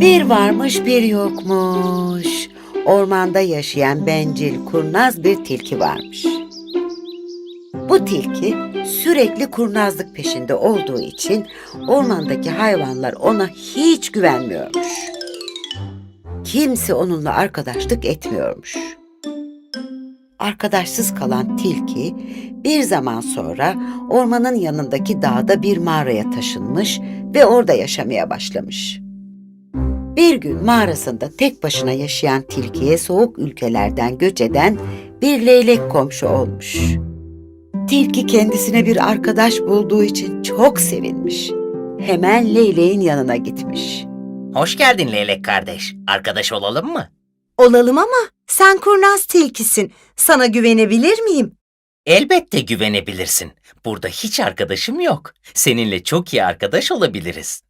Bir varmış bir yokmuş. Ormanda yaşayan bencil, kurnaz bir tilki varmış. Bu tilki sürekli kurnazlık peşinde olduğu için ormandaki hayvanlar ona hiç güvenmiyormuş. Kimse onunla arkadaşlık etmiyormuş. Arkadaşsız kalan tilki bir zaman sonra ormanın yanındaki dağda bir mağaraya taşınmış ve orada yaşamaya başlamış. Bir gün mağarasında tek başına yaşayan tilkiye soğuk ülkelerden göç eden bir leylek komşu olmuş. Tilki kendisine bir arkadaş bulduğu için çok sevinmiş. Hemen leyleğin yanına gitmiş. Hoş geldin Leylek kardeş. Arkadaş olalım mı? Olalım ama sen kurnaz tilkisin. Sana güvenebilir miyim? Elbette güvenebilirsin. Burada hiç arkadaşım yok. Seninle çok iyi arkadaş olabiliriz.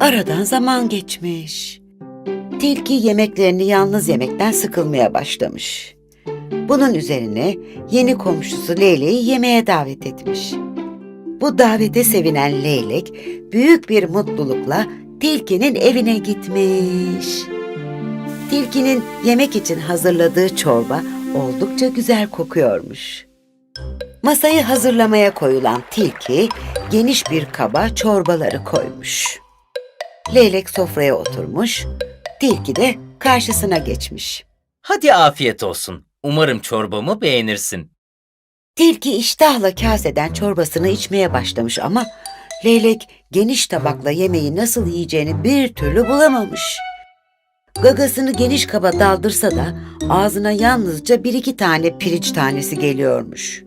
Aradan zaman geçmiş. Tilki yemeklerini yalnız yemekten sıkılmaya başlamış. Bunun üzerine yeni komşusu Leyleği yemeğe davet etmiş. Bu davete sevinen Leylek büyük bir mutlulukla Tilki'nin evine gitmiş. Tilki'nin yemek için hazırladığı çorba oldukça güzel kokuyormuş. Masayı hazırlamaya koyulan Tilki geniş bir kaba çorbaları koymuş. Leylek sofraya oturmuş, tilki de karşısına geçmiş. Hadi afiyet olsun. Umarım çorbamı beğenirsin. Tilki iştahla kaseden çorbasını içmeye başlamış ama leylek geniş tabakla yemeği nasıl yiyeceğini bir türlü bulamamış. Gagasını geniş kaba daldırsa da ağzına yalnızca bir iki tane pirinç tanesi geliyormuş.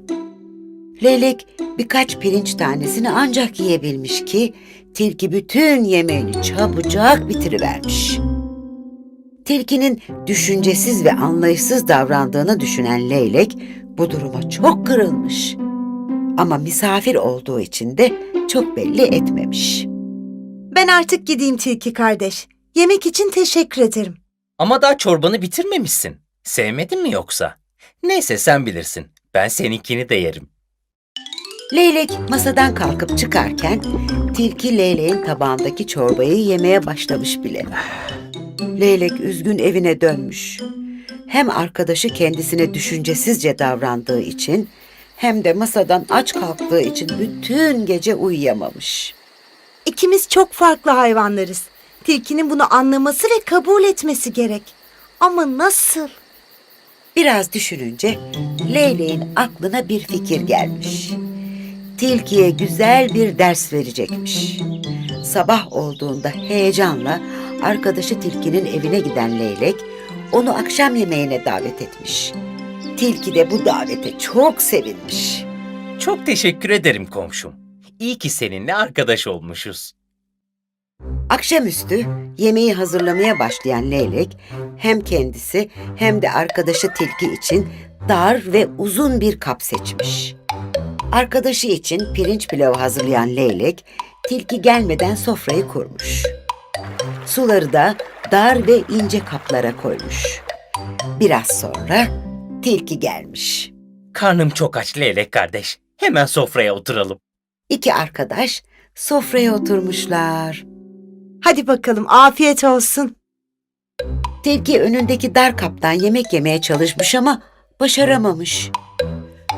Leylek birkaç pirinç tanesini ancak yiyebilmiş ki tilki bütün yemeğini çabucak bitirivermiş. Tilkinin düşüncesiz ve anlayışsız davrandığını düşünen leylek bu duruma çok kırılmış. Ama misafir olduğu için de çok belli etmemiş. Ben artık gideyim tilki kardeş. Yemek için teşekkür ederim. Ama daha çorbanı bitirmemişsin. Sevmedin mi yoksa? Neyse sen bilirsin. Ben seninkini de yerim. Leylek masadan kalkıp çıkarken tilki leyleğin tabağındaki çorbayı yemeye başlamış bile. Leylek üzgün evine dönmüş. Hem arkadaşı kendisine düşüncesizce davrandığı için hem de masadan aç kalktığı için bütün gece uyuyamamış. İkimiz çok farklı hayvanlarız. Tilkinin bunu anlaması ve kabul etmesi gerek. Ama nasıl? Biraz düşününce Leyleğin aklına bir fikir gelmiş. Tilkiye güzel bir ders verecekmiş. Sabah olduğunda heyecanla arkadaşı Tilki'nin evine giden Leylek onu akşam yemeğine davet etmiş. Tilki de bu davete çok sevinmiş. Çok teşekkür ederim komşum. İyi ki seninle arkadaş olmuşuz. Akşamüstü yemeği hazırlamaya başlayan Leylek hem kendisi hem de arkadaşı Tilki için dar ve uzun bir kap seçmiş. Arkadaşı için pirinç pilavı hazırlayan Leylek, Tilki gelmeden sofrayı kurmuş. Suları da dar ve ince kaplara koymuş. Biraz sonra Tilki gelmiş. Karnım çok aç Leylek kardeş. Hemen sofraya oturalım. İki arkadaş sofraya oturmuşlar. Hadi bakalım afiyet olsun. Tilki önündeki dar kaptan yemek yemeye çalışmış ama başaramamış.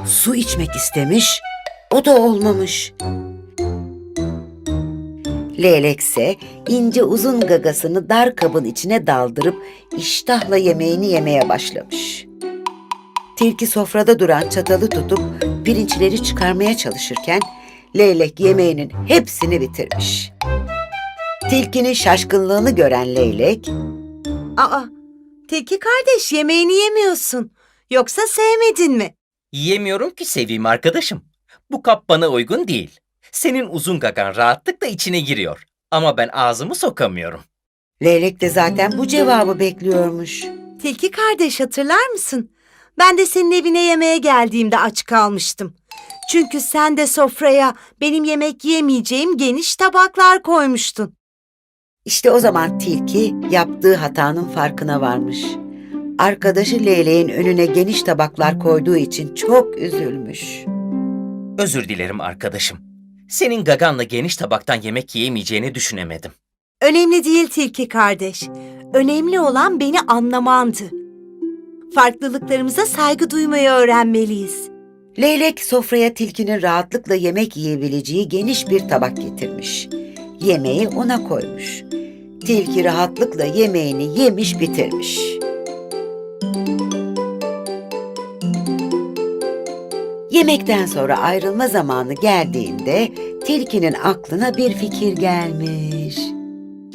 Su içmek istemiş, o da olmamış. Leylek ise ince uzun gagasını dar kabın içine daldırıp iştahla yemeğini yemeye başlamış. Tilki sofrada duran çatalı tutup pirinçleri çıkarmaya çalışırken leylek yemeğinin hepsini bitirmiş. Tilkinin şaşkınlığını gören leylek Aa, tilki kardeş yemeğini yemiyorsun. Yoksa sevmedin mi? Yiyemiyorum ki seveyim arkadaşım. Bu kap bana uygun değil. Senin uzun gagan rahatlıkla içine giriyor. Ama ben ağzımı sokamıyorum. Leylek de zaten bu cevabı bekliyormuş. Tilki kardeş hatırlar mısın? Ben de senin evine yemeğe geldiğimde aç kalmıştım. Çünkü sen de sofraya benim yemek yemeyeceğim geniş tabaklar koymuştun. İşte o zaman tilki yaptığı hatanın farkına varmış. Arkadaşı leyleğin önüne geniş tabaklar koyduğu için çok üzülmüş. Özür dilerim arkadaşım. Senin gaganla geniş tabaktan yemek yiyemeyeceğini düşünemedim. Önemli değil tilki kardeş. Önemli olan beni anlamandı. Farklılıklarımıza saygı duymayı öğrenmeliyiz. Leylek sofraya tilkinin rahatlıkla yemek yiyebileceği geniş bir tabak getirmiş. Yemeği ona koymuş. Tilki rahatlıkla yemeğini yemiş bitirmiş. Yemekten sonra ayrılma zamanı geldiğinde tilkinin aklına bir fikir gelmiş.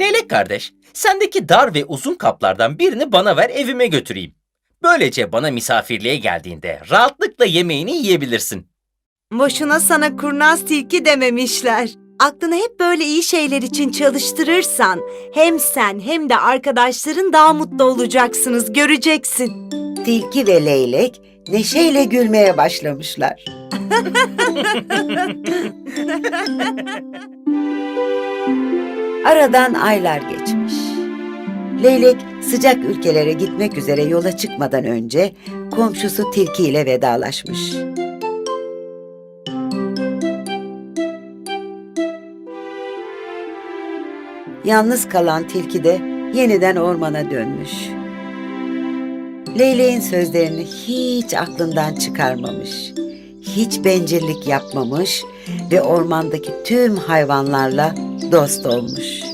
Leylek kardeş, sendeki dar ve uzun kaplardan birini bana ver evime götüreyim. Böylece bana misafirliğe geldiğinde rahatlıkla yemeğini yiyebilirsin. Boşuna sana kurnaz tilki dememişler. Aklını hep böyle iyi şeyler için çalıştırırsan hem sen hem de arkadaşların daha mutlu olacaksınız göreceksin. Tilki ve leylek neşeyle gülmeye başlamışlar. Aradan aylar geçmiş. Leylek sıcak ülkelere gitmek üzere yola çıkmadan önce komşusu tilki ile vedalaşmış. Yalnız kalan tilki de yeniden ormana dönmüş. Leyleğin sözlerini hiç aklından çıkarmamış. Hiç bencillik yapmamış ve ormandaki tüm hayvanlarla dost olmuş.